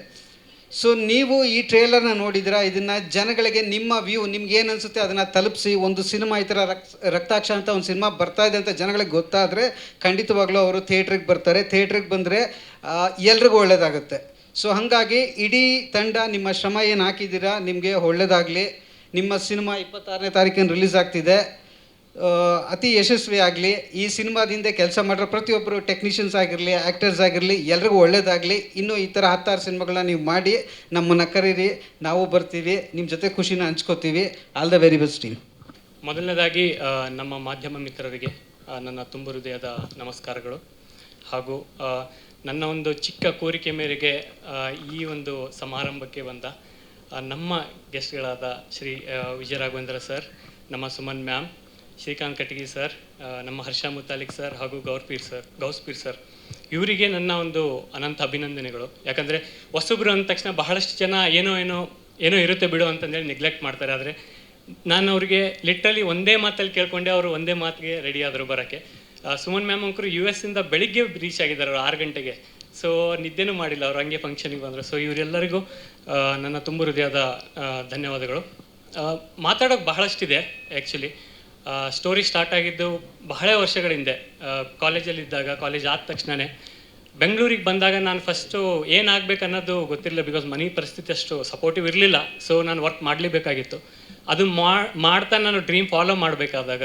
ಸೊ ನೀವು ಈ ಟ್ರೇಲರ್ನ ನೋಡಿದಿರಾ? ಇದನ್ನು ಜನಗಳಿಗೆ ನಿಮ್ಮ ವ್ಯೂ ನಿಮ್ಗೆ ಏನು ಅನಿಸುತ್ತೆ? ಅದನ್ನು ತಲುಪಿಸಿ, ಒಂದು ಸಿನಿಮಾ ಈ ಥರ ರಕ್ ರಕ್ತಾಕ್ಷ ಅಂತ ಒಂದು ಸಿನಿಮಾ ಬರ್ತಾ ಇದೆ ಅಂತ ಜನಗಳಿಗೆ ಗೊತ್ತಾದರೆ ಖಂಡಿತವಾಗ್ಲೂ ಅವರು ಥಿಯೇಟ್ರಿಗೆ ಬರ್ತಾರೆ. ಥಿಯೇಟ್ರಿಗೆ ಬಂದರೆ ಎಲ್ರಿಗೂ ಒಳ್ಳೆಯದಾಗುತ್ತೆ ಸೊ ಹಾಗಾಗಿ ಇಡೀ ತಂಡ ನಿಮ್ಮ ಶ್ರಮ ಏನು ಹಾಕಿದ್ದೀರಾ? ನಿಮಗೆ ಒಳ್ಳೆಯದಾಗಲಿ ನಿಮ್ಮ ಸಿನಿಮಾ ಇಪ್ಪತ್ತಾರನೇ ತಾರೀಕಿನ ರಿಲೀಸ್ ಆಗ್ತಿದೆ. ಅತಿ ಯಶಸ್ವಿ ಆಗಲಿ, ಈ ಸಿನಿಮಾದಿಂದ ಕೆಲಸ ಮಾಡಿರೋ ಪ್ರತಿಯೊಬ್ಬರು ಟೆಕ್ನಿಷಿಯನ್ಸ್ ಆಗಿರಲಿ ಆ್ಯಕ್ಟರ್ಸ್ ಆಗಿರಲಿ, ಎಲ್ರಿಗೂ ಒಳ್ಳೇದಾಗಲಿ, ಇನ್ನೂ ಈ ಥರ ಹತ್ತಾರು ಸಿನಿಮಾಗಳನ್ನ ನೀವು ಮಾಡಿ, ನಮ್ಮನ್ನು ಕರೀರಿ, ನಾವು ಬರ್ತೀವಿ ನಿಮ್ಮ ಜೊತೆ ಖುಷಿನ ಹಂಚ್ಕೋತೀವಿ. All the very best team ಮೊದಲನೇದಾಗಿ ನಮ್ಮ ಮಾಧ್ಯಮ ಮಿತ್ರರಿಗೆ ನನ್ನ ತುಂಬು ಹೃದಯದ ನಮಸ್ಕಾರಗಳು. ಹಾಗೂ ನನ್ನ ಒಂದು ಚಿಕ್ಕ ಕೋರಿಕೆ ಮೇರೆಗೆ ಈ ಒಂದು ಸಮಾರಂಭಕ್ಕೆ ಬಂದ ನಮ್ಮ ಗೆಸ್ಟ್ಗಳಾದ ಶ್ರೀ ವಿಜಯ ರಾಘವೇಂದ್ರ ಸರ್, ನಮ್ಮ ಸುಮನ್ ಮ್ಯಾಮ್, ಶ್ರೀಕಾಂತ್ ಕಟಗಿ ಸರ್ ನಮ್ಮ ಹರ್ಷ ಮುತಾಲಿಕ್ ಸರ್ ಹಾಗೂ ಗೌರ್ಪೀರ್ ಸರ್, ಗೌಸ್ಪೀರ್ ಸರ್. ಇವರಿಗೆ ನನ್ನ ಒಂದು ಅನಂತ ಅಭಿನಂದನೆಗಳು. ಯಾಕಂದರೆ ಹೊಸಬ್ರು ಅಂದ ತಕ್ಷಣ ಬಹಳಷ್ಟು ಜನ ಏನೋ ಏನೋ ಏನೋ ಇರುತ್ತೆ ಬಿಡು ಅಂತಂದೇಳಿ ನೆಗ್ಲೆಕ್ಟ್ ಮಾಡ್ತಾರೆ. ಆದರೆ ನಾನು ಅವರಿಗೆ ಲಿಟ್ರಲಿ ಒಂದೇ ಮಾತಲ್ಲಿ ಕೇಳ್ಕೊಂಡೆ, ಅವರು ಒಂದೇ ಮಾತಿಗೆ ರೆಡಿ ಆದರು ಬರೋಕ್ಕೆ. ಸುಮನ್ ಮ್ಯಾಮ್ ಅಂಕರು ಯು ಎಸ್ ಇಂದ ಬೆಳಿಗ್ಗೆ ರೀಚ್ ಆಗಿದ್ದಾರೆ, ಅವರು ಆರು ಗಂಟೆಗೆ. ಸೊ ನಿದ್ದೆನೂ ಮಾಡಿಲ್ಲ ಅವ್ರು, ಹಂಗೆ ಫಂಕ್ಷನಿಗೆ ಬಂದರು. ಸೊ ಇವರೆಲ್ಲರಿಗೂ ನನ್ನ ತುಂಬ ಹೃದಯದ ಧನ್ಯವಾದಗಳು. ಮಾತಾಡೋಕ್ಕೆ ಮಾತಾಡೋಕೆ ಬಹಳಷ್ಟಿದೆ ಆ್ಯಕ್ಚುಲಿ ಸ್ಟೋರಿ ಸ್ಟಾರ್ಟ್ ಆಗಿದ್ದು ಬಹಳ ವರ್ಷಗಳ ಹಿಂದೆ. ಕಾಲೇಜಲ್ಲಿದ್ದಾಗ ಕಾಲೇಜ್ ಆದ ತಕ್ಷಣವೇ ಬೆಂಗಳೂರಿಗೆ ಬಂದಾಗ ನಾನು ಫಸ್ಟು ಏನಾಗಬೇಕು ಅನ್ನೋದು ಗೊತ್ತಿರಲಿಲ್ಲ ಬಿಕಾಸ್ ಮನಿ ಪರಿಸ್ಥಿತಿ ಅಷ್ಟು ಸಪೋರ್ಟಿವ್ ಇರಲಿಲ್ಲ. ಸೊ ನಾನು ವರ್ಕ್ ಮಾಡಲೇಬೇಕಾಗಿತ್ತು. ಅದು ಮಾಡ್ತಾ ನಾನು ಡ್ರೀಮ್ ಫಾಲೋ ಮಾಡಬೇಕಾದಾಗ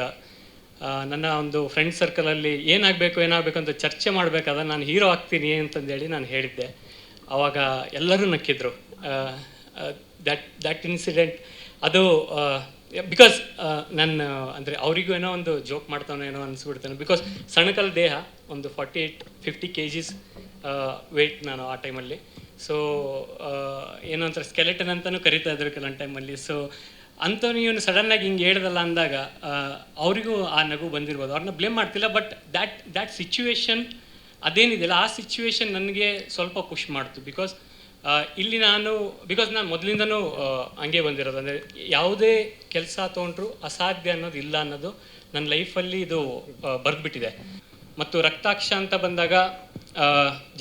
ನನ್ನ ಒಂದು ಫ್ರೆಂಡ್ ಸರ್ಕಲಲ್ಲಿ ಏನಾಗಬೇಕು ಏನಾಗಬೇಕು ಅಂತ ಚರ್ಚೆ ಮಾಡಬೇಕಾದ ನಾನು ಹೀರೋ ಆಗ್ತೀನಿ ಅಂತಂದೇಳಿ ನಾನು ಹೇಳಿದ್ದೆ. ಆವಾಗ ಎಲ್ಲರೂ ನಕ್ಕಿದ್ರು. ದ್ಯಾಟ್ ದ್ಯಾಟ್ ಇನ್ಸಿಡೆಂಟ್ ಅದು ಬಿಕಾಸ್ ನನ್ನ, ಅಂದರೆ ಅವರಿಗೂ ಏನೋ ಒಂದು ಜೋಕ್ ಮಾಡ್ತಾನೋ ಏನೋ ಅನಿಸ್ಬಿಡ್ತಾನೆ ಬಿಕಾಸ್ ಸಣ್ಣಕಲ್ ದೇಹ ಒಂದು forty eight fifty K Gs weight ನಾನು ಆ ಟೈಮಲ್ಲಿ ಸೊ ಏನೋ ಒಂಥರ ಸ್ಕೆಲೆಟನ್ ಅಂತಲೂ ಕರಿತಾ ಇದ್ರು ಕೆಲವೊಂದು ಟೈಮಲ್ಲಿ ಸೊ ಅಂಥವ್ನು ಇವನು ಸಡನ್ನಾಗಿ ಹಿಂಗೆ ಹೇಳ್ದಲ್ಲ ಅಂದಾಗ ಅವರಿಗೂ ಆ ನಗು ಬಂದಿರ್ಬೋದು. ಅವ್ರನ್ನ ಬ್ಲೇಮ್ ಮಾಡ್ತಿಲ್ಲ ಬಟ್ ದ್ಯಾಟ್ ದ್ಯಾಟ್ ಸಿಚುವೇಶನ್ ಅದೇನಿದೆಯಲ್ಲ ಆ ಸಿಚುವೇಶನ್ ನನಗೆ ಸ್ವಲ್ಪ ಪುಷ್ ಮಾಡ್ತು. ಬಿಕಾಸ್ ಇಲ್ಲಿ ನಾನು ಬಿಕಾಸ್ ನಾನು ಮೊದಲಿಂದನೂ ಹಂಗೆ ಬಂದಿರೋದು. ಅಂದರೆ ಯಾವುದೇ ಕೆಲಸ ತೊಗೊಂಡ್ರು ಅಸಾಧ್ಯ ಅನ್ನೋದು ಇಲ್ಲ ಅನ್ನೋದು ನನ್ನ ಲೈಫಲ್ಲಿ ಇದು ಬರೆದ್ಬಿಟ್ಟಿದೆ. ಮತ್ತು ರಕ್ತಾಕ್ಷ ಅಂತ ಬಂದಾಗ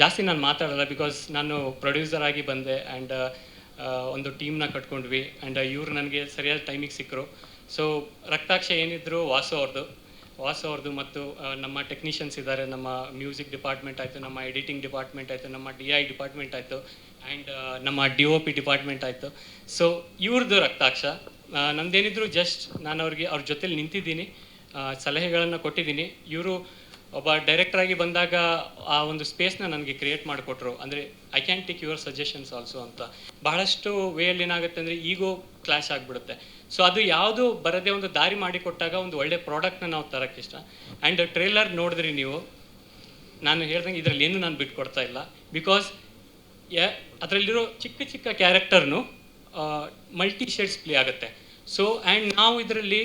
ಜಾಸ್ತಿ ನಾನು ಮಾತಾಡಲ್ಲ ಬಿಕಾಸ್ ನಾನು ಪ್ರೊಡ್ಯೂಸರ್ ಆಗಿ ಬಂದೆ. ಆ್ಯಂಡ್ ಒಂದು ಟೀಮ್ನ ಕಟ್ಕೊಂಡ್ವಿ. ಆ್ಯಂಡ್ ಇವರು ನನಗೆ ಸರಿಯಾದ ಟೈಮಿಗೆ ಸಿಕ್ಕರು ಸೊ ರಕ್ತಾಕ್ಷ ಏನಿದ್ರು ವಾಸು ಅವ್ರದ್ದು ವಾಸು ಅವ್ರದ್ದು ಮತ್ತು ನಮ್ಮ ಟೆಕ್ನಿಷಿಯನ್ಸ್ ಇದ್ದಾರೆ ನಮ್ಮ ಮ್ಯೂಸಿಕ್ ಡಿಪಾರ್ಟ್ಮೆಂಟ್ ಆಯಿತು, ನಮ್ಮ ಎಡಿಟಿಂಗ್ ಡಿಪಾರ್ಟ್ಮೆಂಟ್ ಆಯಿತು, ನಮ್ಮ ಡಿ ಐ ಡಿಪಾರ್ಟ್ಮೆಂಟ್ ಆಯಿತು ಆ್ಯಂಡ್ ನಮ್ಮ ಡಿ ಒ ಪಿ ಡಿಪಾರ್ಟ್ಮೆಂಟ್ ಆಯಿತು. ಸೊ ಇವ್ರದ್ದು ರಕ್ತಾಕ್ಷ. ನಮ್ದೇನಿದ್ರು ಜಸ್ಟ್ ನಾನು ಅವ್ರಿಗೆ ಅವ್ರ ಜೊತೆಲಿ ನಿಂತಿದ್ದೀನಿ. ಸಲಹೆಗಳನ್ನು ಕೊಟ್ಟಿದ್ದೀನಿ. ಇವರು ಒಬ್ಬ ಡೈರೆಕ್ಟರ್ ಆಗಿ ಬಂದಾಗ ಆ ಒಂದು ಸ್ಪೇಸ್ನ ನನಗೆ ಕ್ರಿಯೇಟ್ ಮಾಡಿಕೊಟ್ರು. ಅಂದರೆ I can take your suggestions also ಅಂತ. ಬಹಳಷ್ಟು ವೇಯಲ್ಲಿ ಏನಾಗುತ್ತೆ ಅಂದರೆ ಈಗೋ ಕ್ಲಾಶ್ ಆಗಿಬಿಡುತ್ತೆ. ಸೊ ಅದು ಯಾವುದು ಬರದೇ ಒಂದು ದಾರಿ ಮಾಡಿಕೊಟ್ಟಾಗ ಒಂದು ಒಳ್ಳೆ ಪ್ರಾಡಕ್ಟ್ನ ನಾವು ತರಕ್ಕೆ ಇಷ್ಟ. ಆ್ಯಂಡ್ ಟ್ರೇಲರ್ ನೋಡಿದ್ರಿ ನೀವು? ನಾನು ಹೇಳ್ದಂಗೆ ಇದರಲ್ಲಿ ಏನು ನಾನು ಬಿಟ್ಕೊಡ್ತಾ ಇಲ್ಲ. ಬಿಕಾಸ್ ಅದರಲ್ಲಿರೋ ಚಿಕ್ಕ ಚಿಕ್ಕ ಕ್ಯಾರೆಕ್ಟರ್ನು ಮಲ್ಟಿ ಶೇಡ್ಸ್ ಪ್ಲೇ ಆಗುತ್ತೆ. ಸೊ ಆ್ಯಂಡ್ ನಾವು ಇದರಲ್ಲಿ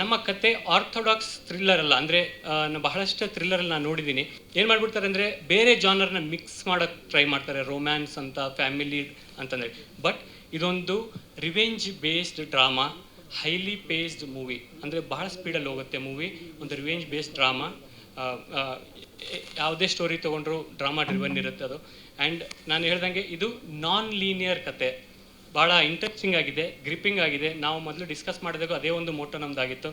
ನಮ್ಮ ಕತೆ ಆರ್ಥೋಡಾಕ್ಸ್ ಥ್ರಿಲ್ಲರ್ ಅಲ್ಲ, ಅಂದರೆ ಬಹಳಷ್ಟು ಥ್ರಿಲ್ಲರಲ್ಲಿ ನಾನು ನೋಡಿದ್ದೀನಿ ಏನು ಮಾಡ್ಬಿಡ್ತಾರೆ ಅಂದರೆ, ಬೇರೆ ಜಾನರ್ನ ಮಿಕ್ಸ್ ಮಾಡೋಕ್ಕೆ ಟ್ರೈ ಮಾಡ್ತಾರೆ, ರೊಮ್ಯಾನ್ಸ್ ಅಂತ, ಫ್ಯಾಮಿಲಿ ಅಂತಂದರೆ. ಬಟ್ ಇದೊಂದು revenge based drama, highly paced movie. ಅಂದರೆ ಬಹಳ ಸ್ಪೀಡಲ್ಲಿ ಹೋಗುತ್ತೆ ಮೂವಿ, ಒಂದು ರಿವೆಂಜ್ ಬೇಸ್ಡ್ ಡ್ರಾಮಾ. ಯಾವುದೇ ಸ್ಟೋರಿ ತೊಗೊಂಡ್ರು ಡ್ರಾಮಾ ಡ್ರಿವನ್ ಇರುತ್ತೆ ಅದು. ಆ್ಯಂಡ್ ನಾನು ಹೇಳ್ದಂಗೆ ಇದು ನಾನ್ ಲೀನಿಯರ್ ಕತೆ. ಭಾಳ ಇಂಟ್ರೆಸ್ಟಿಂಗ್ ಆಗಿದೆ ಗ್ರಿಪ್ಪಿಂಗ್ ಆಗಿದೆ. ನಾವು ಮೊದಲು ಡಿಸ್ಕಸ್ ಮಾಡಿದಾಗ ಅದೇ ಒಂದು ಮೋಟೋ ನಮ್ದಾಗಿತ್ತು.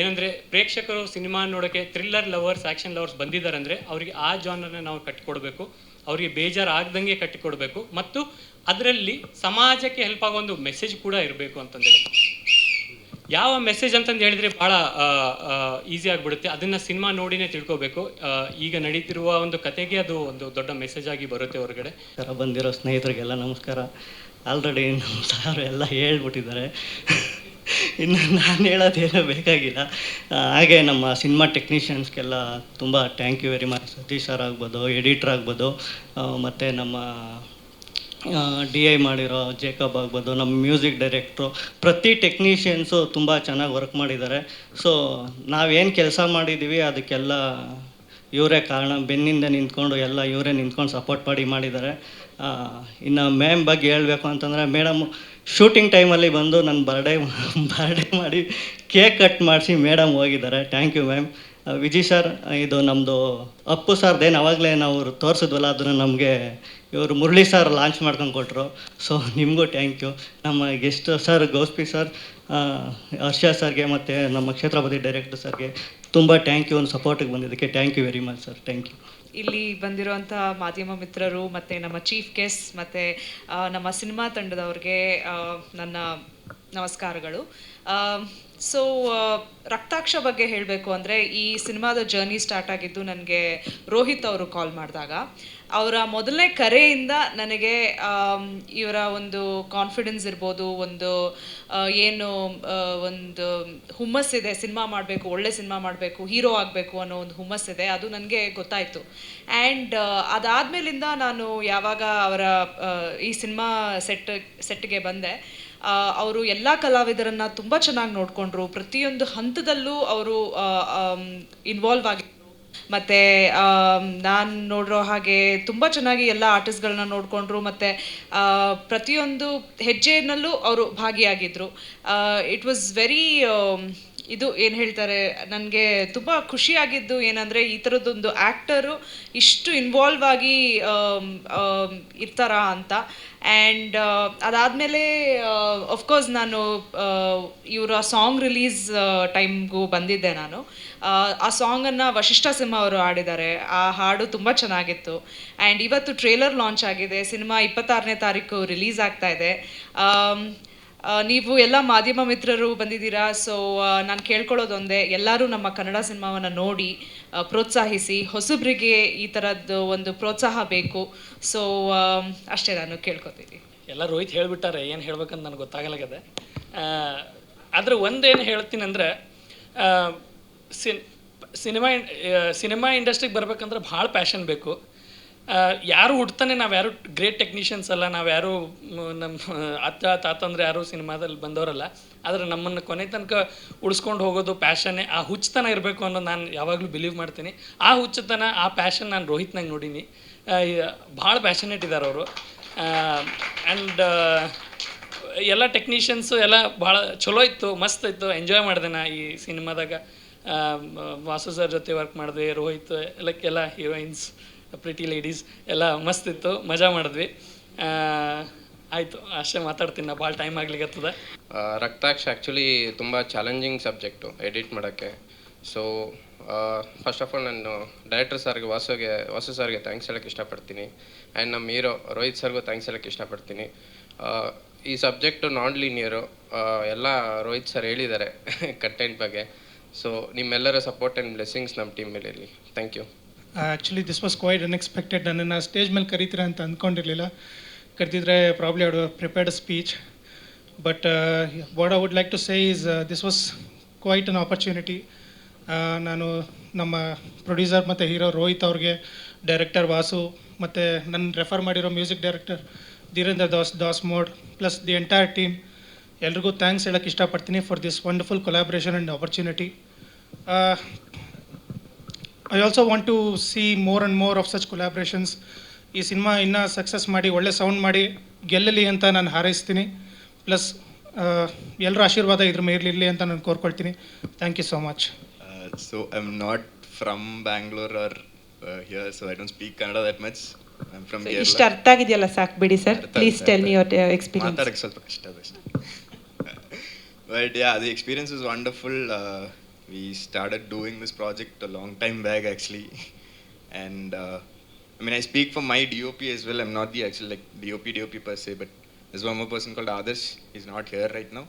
ಏನಂದರೆ ಪ್ರೇಕ್ಷಕರು ಸಿನಿಮಾ ನೋಡೋಕೆ ಥ್ರಿಲ್ಲರ್ ಲವರ್ಸ್ ಆ್ಯಕ್ಷನ್ ಲವರ್ಸ್ ಬಂದಿದ್ದಾರೆ ಅಂದರೆ ಅವರಿಗೆ ಆ ಜಾನರ್ನ ನಾವು ಕಟ್ಟಿಕೊಡ್ಬೇಕು. ಅವರಿಗೆ ಬೇಜಾರು ಆಗ್ದಂಗೆ ಕಟ್ಟಿಕೊಡ್ಬೇಕು. ಮತ್ತು ಅದರಲ್ಲಿ ಸಮಾಜಕ್ಕೆ ಹೆಲ್ಪ್ ಆಗೋ ಒಂದು ಮೆಸೇಜ್ ಕೂಡ ಇರಬೇಕು ಅಂತಂದೇಳಿ. ಯಾವ ಮೆಸೇಜ್ ಅಂತಂದು ಹೇಳಿದ್ರೆ ಭಾಳ ಈಸಿ ಆಗಿಬಿಡುತ್ತೆ. ಅದನ್ನು ಸಿನಿಮಾ ನೋಡಿನೇ ತಿಳ್ಕೊಬೇಕು. ಈಗ ನಡೀತಿರುವ ಒಂದು ಕತೆಗೆ ಅದು ಒಂದು ದೊಡ್ಡ ಮೆಸೇಜ್ ಆಗಿ ಬರುತ್ತೆ ಹೊರಗಡೆ. ಬಂದಿರೋ ಸ್ನೇಹಿತರಿಗೆಲ್ಲ ನಮಸ್ಕಾರ. ಆಲ್ರೆಡಿ ನಮ್ಮ ಸಾರು ಎಲ್ಲ ಹೇಳ್ಬಿಟ್ಟಿದ್ದಾರೆ. ಇನ್ನು ನಾನು ಹೇಳೋದೇನೋ ಬೇಕಾಗಿಲ್ಲ. ಹಾಗೆ ನಮ್ಮ ಸಿನಿಮಾ ಟೆಕ್ನಿಷಿಯನ್ಸ್ಗೆಲ್ಲ ತುಂಬ thank you very much Satish sir ಆಗ್ಬೋದು ಎಡಿಟ್ರ್ ಆಗ್ಬೋದು ಮತ್ತು ನಮ್ಮ ಡಿ ಐ ಮಾಡಿರೋ ಜೇಕಬ್ ಆಗ್ಬೋದು, ನಮ್ಮ ಮ್ಯೂಸಿಕ್ ಡೈರೆಕ್ಟ್ರು ಪ್ರತಿ ಟೆಕ್ನಿಷಿಯನ್ಸು ತುಂಬ ಚೆನ್ನಾಗಿ ವರ್ಕ್ ಮಾಡಿದ್ದಾರೆ. ಸೊ ನಾವೇನು ಕೆಲಸ ಮಾಡಿದ್ದೀವಿ ಅದಕ್ಕೆಲ್ಲ ಇವರೇ ಕಾರಣ, ಬೆನ್ನಿಂದ ನಿಂತ್ಕೊಂಡು ಎಲ್ಲ ಇವರೇ ನಿಂತ್ಕೊಂಡು ಸಪೋರ್ಟ್ ಮಾಡಿ ಮಾಡಿದ್ದಾರೆ. ಇನ್ನು ಮ್ಯಾಮ್ ಬಗ್ಗೆ ಹೇಳಬೇಕು ಅಂತಂದರೆ ಮೇಡಮ್ ಶೂಟಿಂಗ್ ಟೈಮಲ್ಲಿ ಬಂದು ನನ್ನ ಬರ್ಡೇ ಬರ್ಡೇ ಮಾಡಿ ಕೇಕ್ ಕಟ್ ಮಾಡಿಸಿ ಮೇಡಮ್ ಹೋಗಿದ್ದಾರೆ. Thank you ma'am Vijay sir ಇದು ನಮ್ಮದು ಅಪ್ಪು ಸರ್ದೇನು ಅವಾಗಲೇ ನಾವು ತೋರಿಸಿದ್ವಲ್ಲ, ಅದನ್ನು ನಮಗೆ ಇವರು ಮುರಳಿ ಸರ್ ಲಾಂಚ್ ಮಾಡ್ಕೊಂಡು ಕೊಟ್ಟರು ಸೊ ನಿಮಗೂ ಥ್ಯಾಂಕ್ ಯು ನಮ್ಮ guest sir Gouspi sir Harsha ಸರ್ಗೆ ಮತ್ತು ನಮ್ಮ ಕ್ಷೇತ್ರಪತಿ ಡೈರೆಕ್ಟರ್ ಸರ್ಗೆ ತುಂಬ ಥ್ಯಾಂಕ್ ಯು ಒಂದು ಸಪೋರ್ಟಿಗೆ ಬಂದಿದ್ದಕ್ಕೆ thank you very much sir thank you ಇಲ್ಲಿ ಬಂದಿರುವಂಥ ಮಾಧ್ಯಮ ಮಿತ್ರರು ಮತ್ತು ನಮ್ಮ ಚೀಫ್ ಗೆಸ್ಟ್ ಮತ್ತು ನಮ್ಮ ಸಿನಿಮಾ ತಂಡದವ್ರಿಗೆ ನನ್ನ ನಮಸ್ಕಾರಗಳು. ಸೊ ರಕ್ತಾಕ್ಷ ಬಗ್ಗೆ ಹೇಳಬೇಕು ಅಂದರೆ ಈ ಸಿನಿಮಾದ ಜರ್ನಿ ಸ್ಟಾರ್ಟ್ ಆಗಿದ್ದು ನನಗೆ ರೋಹಿತ್ ಅವರು ಕಾಲ್ ಮಾಡಿದಾಗ. ಅವರ ಮೊದಲನೇ ಕರೆಯಿಂದ ನನಗೆ ಇವರ ಒಂದು ಕಾನ್ಫಿಡೆನ್ಸ್ ಇರ್ಬೋದು, ಒಂದು ಏನು ಒಂದು ಹುಮ್ಮಸ್ಸಿದೆ ಸಿನಿಮಾ ಮಾಡಬೇಕು, ಒಳ್ಳೆ ಸಿನಿಮಾ ಮಾಡಬೇಕು, ಹೀರೋ ಆಗಬೇಕು ಅನ್ನೋ ಒಂದು ಹುಮ್ಮಸ್ಸಿದೆ ಅದು ನನಗೆ ಗೊತ್ತಾಯಿತು. ಆ್ಯಂಡ್ ಅದಾದಮೇಲಿಂದ ನಾನು ಯಾವಾಗ ಅವರ ಈ ಸಿನಿಮಾ ಸೆಟ್ ಸೆಟ್ಗೆ ಬಂದೆ ಅವರು ಎಲ್ಲ ಕಲಾವಿದರನ್ನ ತುಂಬ ಚೆನ್ನಾಗಿ ನೋಡಿಕೊಂಡ್ರು. ಪ್ರತಿಯೊಂದು ಹಂತದಲ್ಲೂ ಅವರು ಇನ್ವಾಲ್ವ್ ಆಗಿ ಮತ್ತು ನಾನು ನೋಡಿರೋ ಹಾಗೆ ತುಂಬ ಚೆನ್ನಾಗಿ ಎಲ್ಲ ಆರ್ಟಿಸ್ಟ್ಗಳನ್ನ ನೋಡಿಕೊಂಡ್ರು. ಮತ್ತು ಪ್ರತಿಯೊಂದು ಹೆಜ್ಜೆಯಲ್ಲೂ ಅವರು ಭಾಗಿಯಾಗಿದ್ರು. ಇಟ್ ವಾಸ್ ವೆರಿ ಇದು ಏನು ಹೇಳ್ತಾರೆ ನನಗೆ ತುಂಬ ಖುಷಿಯಾಗಿದ್ದು ಏನಂದರೆ ಈ ಥರದ್ದೊಂದು ಆ್ಯಕ್ಟರು ಇಷ್ಟು ಇನ್ವಾಲ್ವ್ ಆಗಿ ಇರ್ತಾರಾ ಅಂತ. ಆ್ಯಂಡ್ ಅದಾದಮೇಲೆ ಅಫ್ಕೋರ್ಸ್ ನಾನು ಇವರ ಸಾಂಗ್ ರಿಲೀಸ್ ಟೈಮ್ಗೂ ಬಂದಿದ್ದೆ ನಾನು. ಆ, ಸಾಂಗನ್ನು ವಶಿಷ್ಠ ಸಿಂಹ ಅವರು ಹಾಡಿದ್ದಾರೆ. ಆ ಹಾಡು ತುಂಬ ಚೆನ್ನಾಗಿತ್ತು. ಆ್ಯಂಡ್ ಇವತ್ತು ಟ್ರೇಲರ್ ಲಾಂಚ್ ಆಗಿದೆ. ಸಿನಿಮಾ ಇಪ್ಪತ್ತಾರನೇ ತಾರೀಕು ರಿಲೀಸ್ ಆಗ್ತಾ ಇದೆ. ನೀವು ಎಲ್ಲ ಮಾಧ್ಯಮ ಮಿತ್ರರು ಬಂದಿದ್ದೀರಾ ಸೊ ನಾನು ಕೇಳ್ಕೊಳ್ಳೋದೊಂದೇ, ಎಲ್ಲರೂ ನಮ್ಮ ಕನ್ನಡ ಸಿನಿಮಾವನ್ನು ನೋಡಿ ಪ್ರೋತ್ಸಾಹಿಸಿ, ಹೊಸಬ್ರಿಗೆ ಈ ಥರದ್ದು ಒಂದು ಪ್ರೋತ್ಸಾಹ ಬೇಕು. ಸೊ ಅಷ್ಟೇ ನಾನು ಕೇಳ್ಕೊತೀನಿ. ಎಲ್ಲ ರೋಹಿತ್ ಹೇಳಿಬಿಟ್ಟಾರೆ, ಏನು ಹೇಳ್ಬೇಕಂತ ನನಗೆ ಗೊತ್ತಾಗಲಾಗದೆ ಆದರೆ ಒಂದೇನು ಹೇಳ್ತೀನಿ ಅಂದರೆ ಸಿನ್, ಸಿನಿಮಾ ಸಿನಿಮಾ ಇಂಡಸ್ಟ್ರಿಗೆ ಬರಬೇಕಂದ್ರೆ ಭಾಳ ಪ್ಯಾಷನ್ ಬೇಕು. ಯಾರು ಹುಡ್ತಾನೆ ನಾವು ಯಾರು ಗ್ರೇಟ್ ಟೆಕ್ನಿಷಿಯನ್ಸ್ ಅಲ್ಲ, ನಾವು ಯಾರು ನಮ್ಮ ಅತ್ತ ತಾತಂದ್ರೆ ಯಾರು ಸಿನಿಮಾದಲ್ಲಿ ಬಂದವರಲ್ಲ, ಆದರೆ ನಮ್ಮನ್ನು ಕೊನೆ ತನಕ ಉಳಿಸ್ಕೊಂಡು ಹೋಗೋದು ಪ್ಯಾಷನ್ನೇ ಆ ಹುಚ್ಚತನ ಇರಬೇಕು ಅನ್ನೋದು ನಾನು ಯಾವಾಗಲೂ ಬಿಲೀವ್ ಮಾಡ್ತೀನಿ. ಆ ಹುಚ್ಚತನ, ಆ ಪ್ಯಾಷನ್ ನಾನು ರೋಹಿತ್ನಾಗ ನೋಡೀನಿ. ಭಾಳ ಪ್ಯಾಷನೇಟ್ ಇದ್ದಾರೆ ಅವರು. ಆ್ಯಂಡ್ ಎಲ್ಲ ಟೆಕ್ನಿಷಿಯನ್ಸು ಎಲ್ಲ ಭಾಳ ಚಲೋ ಇತ್ತು, ಮಸ್ತ್ ಇತ್ತು. ಎಂಜಾಯ್ ಮಾಡಿದೆ ನಾ ಈ ಸಿನಿಮಾದಾಗ. ವಾಸು ಸರ್ ಜೊತೆ ವರ್ಕ್ ಮಾಡಿದೆ, ರೋಹಿತ್ ಲೈಕ್ ಎಲ್ಲ ಹೀರೋಯಿನ್ಸ್ ಪ್ರಿಟಿ ಲೇಡೀಸ್ ಎಲ್ಲ ಮಸ್ತ್ ಇತ್ತು, ಮಜಾ ಮಾಡಿದ್ವಿ. ಆಯಿತು, ಅಷ್ಟೇ ಮಾತಾಡ್ತೀನಿ ನಾ ಭಾಳ ಟೈಮ್ ಆಗ್ಲಿಕ್ಕೆ ರಕ್ತಾಕ್ಷ ಆ್ಯಕ್ಚುಲಿ ತುಂಬ ಚಾಲೆಂಜಿಂಗ್ ಸಬ್ಜೆಕ್ಟು ಎಡಿಟ್ ಮಾಡೋಕ್ಕೆ. ಸೊ ಫಸ್ಟ್ ಆಫ್ ಆಲ್ ನಾನು ಡೈರೆಕ್ಟರ್ ಸರ್ಗೆ ವಾಸುಗೆ, ವಾಸು ಸರ್ಗೆ ಥ್ಯಾಂಕ್ಸ್ ಹೇಳೋಕ್ಕೆ ಇಷ್ಟಪಡ್ತೀನಿ. ಆ್ಯಂಡ್ ನಮ್ಮ ಹೀರೋ ರೋಹಿತ್ ಸರ್ಗೂ ಥ್ಯಾಂಕ್ಸ್ ಹೇಳೋಕ್ಕೆ ಇಷ್ಟಪಡ್ತೀನಿ. ಈ ಸಬ್ಜೆಕ್ಟು ನಾನ್ ಲೀನಿಯರು ಎಲ್ಲ ರೋಹಿತ್ ಸರ್ ಹೇಳಿದ್ದಾರೆ ಕಂಟೆಂಟ್ ಬಗ್ಗೆ. ಸೊ ನಿಮ್ಮೆಲ್ಲರ ಸಪೋರ್ಟ್ ಆ್ಯಂಡ್ ಬ್ಲೆಸ್ಸಿಂಗ್ಸ್ ನಮ್ಮ ಟೀಮ್ ಮೇಲೆ ಇರಲಿ thank you actually this was quite unexpected ನನ್ನನ್ನು ಸ್ಟೇಜ್ ಮೇಲೆ ಕರೀತೀರ ಅಂತ ಅಂದ್ಕೊಂಡಿರಲಿಲ್ಲ ಕರೆದಿದ್ರೆ ಪ್ರಾಬ್ಲಿ ಅವ್ರು prepared speech but what I would like to say is this was quite an opportunity ನಾನು ನಮ್ಮ ಪ್ರೊಡ್ಯೂಸರ್ ಮತ್ತು ಹೀರೋ ರೋಹಿತ್ ಅವ್ರಿಗೆ ಡೈರೆಕ್ಟರ್ ವಾಸು ಮತ್ತು ನನ್ನ ರೆಫರ್ ಮಾಡಿರೋ music director Dheerendra Das Das mode plus the entire team ಎಲ್ರಿಗೂ ಥ್ಯಾಂಕ್ಸ್ ಹೇಳೋಕ್ಕೆ ಇಷ್ಟಪಡ್ತೀನಿ for this wonderful collaboration and opportunity I also want to see more and more of such collaborations ಈ ಸಿನಿಮಾ ಇನ್ನೂ ಸಕ್ಸಸ್ ಮಾಡಿ ಒಳ್ಳೆ ಸೌಂಡ್ ಮಾಡಿ ಗೆಲ್ಲಲಿ ಅಂತ ನಾನು ಹಾರೈಸ್ತೀನಿ. ಪ್ಲಸ್ ಎಲ್ಲರ ಆಶೀರ್ವಾದ ಇದ್ರ ಮೇಲಿರಲಿ ಅಂತ ನಾನು ಕೋರ್ಕೊಳ್ತೀನಿ. Thank you so much so I am not from Bangalore are here here, so I don't speak Kannada that much. I'm from ಇಷ್ಟು. ಅರ್ಥ ಆಗಿದೆಯಲ್ಲ ಸಾಕು ಬಿಡಿ sir. Please tell me your experience ಮಾತಾಡಕ್ಕೆ ಸ್ವಲ್ಪ ಕಷ್ಟ ಅದಷ್ಟೇ but yeah the experience was wonderful. Uh, we started doing this project a long time back actually. And uh, i mean i speak for my dop as well. I'm not the actual like dop dop per se but there's one more person called adarsh. He's not here right now.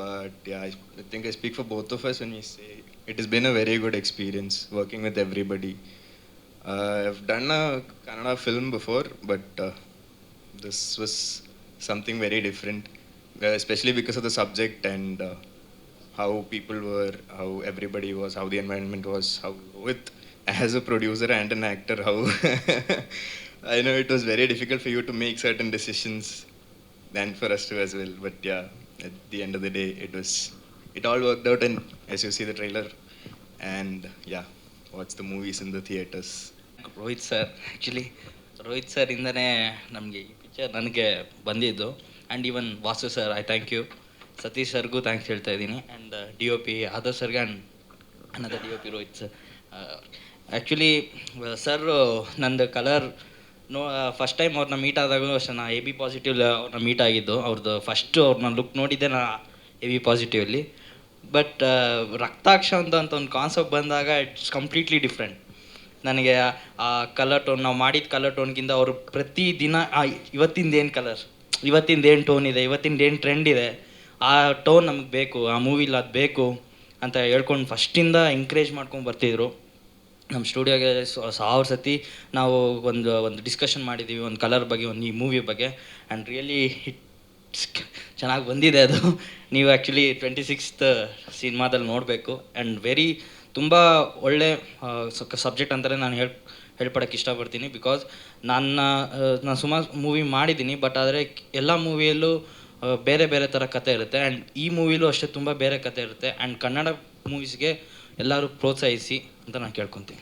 But yeah I, I think i speak for both of us when we say it has been a very good experience working with everybody. Uh, i've done a kannada film before but uh, this was something very different, uh, especially because of the subject and uh, how people were, how everybody was, how the environment was, how with as a producer and an actor, how I know it was very difficult for you to make certain decisions and for us to as well. But yeah, at the end of the day, it was it all worked out, and as you see the trailer, and yeah, watch the movies in the theaters. Rohit sir actually Rohit sir ಇಂದನೇ ನಮಗೆ ಈ picture ನನಗೆ ಬಂದಿದ್ದು and even Vasu sir I thank you Satish ಸರ್ಗೂ thanks ಹೇಳ್ತಾ ಇದ್ದೀನಿ. And D O P Adar ಸರ್ಗೆ and ಅನ್ನದ D O P Rohit sir actually sir ನಂದು colour no first time ಅವ್ರನ್ನ ಮೀಟ್ ಆದಾಗಲೂ ಅಷ್ಟೇ, ನಾ ಎ ಬಿ ಪಾಸಿಟಿವ್ ಅವ್ರನ್ನ ಮೀಟ್ ಆಗಿದ್ದು ಅವ್ರದ್ದು ಫಸ್ಟು ಅವ್ರನ್ನ ಲುಕ್ ನೋಡಿದ್ದೆ ನಾ ಎ ಬಿ ಪಾಸಿಟಿವಲ್ಲಿ ಬಟ್ ರಕ್ತಾಕ್ಷ ಅಂತ ಅಂತ ಒಂದು ಕಾನ್ಸೆಪ್ಟ್ ಬಂದಾಗ ಇಟ್ಸ್ ಕಂಪ್ಲೀಟ್ಲಿ ಡಿಫ್ರೆಂಟ್ ನನಗೆ ಆ ಕಲರ್ ಟೋನ್ ನಾವು ಮಾಡಿದ ಕಲರ್ ಟೋನ್ಗಿಂತ ಅವರು ಪ್ರತಿ ದಿನ ಇವತ್ತಿಂದ ಏನು ಕಲರ್ ಇವತ್ತಿಂದ ಏನು ಟೋನ್ ಇದೆ? ಇವತ್ತಿಂದ ಏನು ಟ್ರೆಂಡ್ ಇದೆ? ಆ ಟೋನ್ ನಮಗೆ ಬೇಕು, ಆ ಮೂವಿಲಿ ಅದು ಬೇಕು ಅಂತ ಹೇಳ್ಕೊಂಡು ಫಸ್ಟಿಂದ ಎಂಕರೇಜ್ ಮಾಡ್ಕೊಂಡು ಬರ್ತಿದ್ರು. ನಮ್ಮ ಸ್ಟುಡಿಯೋಗೆ ಸಾವಿರ ಸತಿ ನಾವು ಒಂದು ಒಂದು ಡಿಸ್ಕಷನ್ ಮಾಡಿದ್ದೀವಿ ಒಂದು ಕಲರ್ ಬಗ್ಗೆ, ಒಂದು ಈ ಮೂವಿ ಬಗ್ಗೆ. ಆ್ಯಂಡ್ ರಿಯಲಿ ಹಿಟ್ ಚೆನ್ನಾಗಿ ಬಂದಿದೆ ಅದು. ನೀವು ಆ್ಯಕ್ಚುಲಿ ಟ್ವೆಂಟಿ ಸಿಕ್ಸ್ತ್ ಸಿನಿಮಾದಲ್ಲಿ ನೋಡಬೇಕು. ಆ್ಯಂಡ್ ವೆರಿ ತುಂಬ ಒಳ್ಳೆ ಸಬ್ಜೆಕ್ಟ್ ಅಂತಲೇ ನಾನು ಹೇಳ್ ಹೇಳ್ಪಡೋಕ್ಕೆ ಇಷ್ಟಪಡ್ತೀನಿ. ಬಿಕಾಸ್ ನನ್ನ ನಾನು ಸುಮಾರು ಮೂವಿ ಮಾಡಿದ್ದೀನಿ ಬಟ್ ಆದರೆ ಎಲ್ಲ ಮೂವಿಯಲ್ಲೂ ಬೇರೆ ಬೇರೆ ಥರ ಕತೆ ಇರುತ್ತೆ. ಆ್ಯಂಡ್ ಈ ಮೂವಿಲೂ ಅಷ್ಟೇ ತುಂಬ ಬೇರೆ ಕತೆ ಇರುತ್ತೆ. ಆ್ಯಂಡ್ ಕನ್ನಡ ಮೂವೀಸ್ಗೆ ಎಲ್ಲರೂ ಪ್ರೋತ್ಸಾಹಿಸಿ ಅಂತ ನಾನು ಕೇಳ್ಕೊತೀನಿ.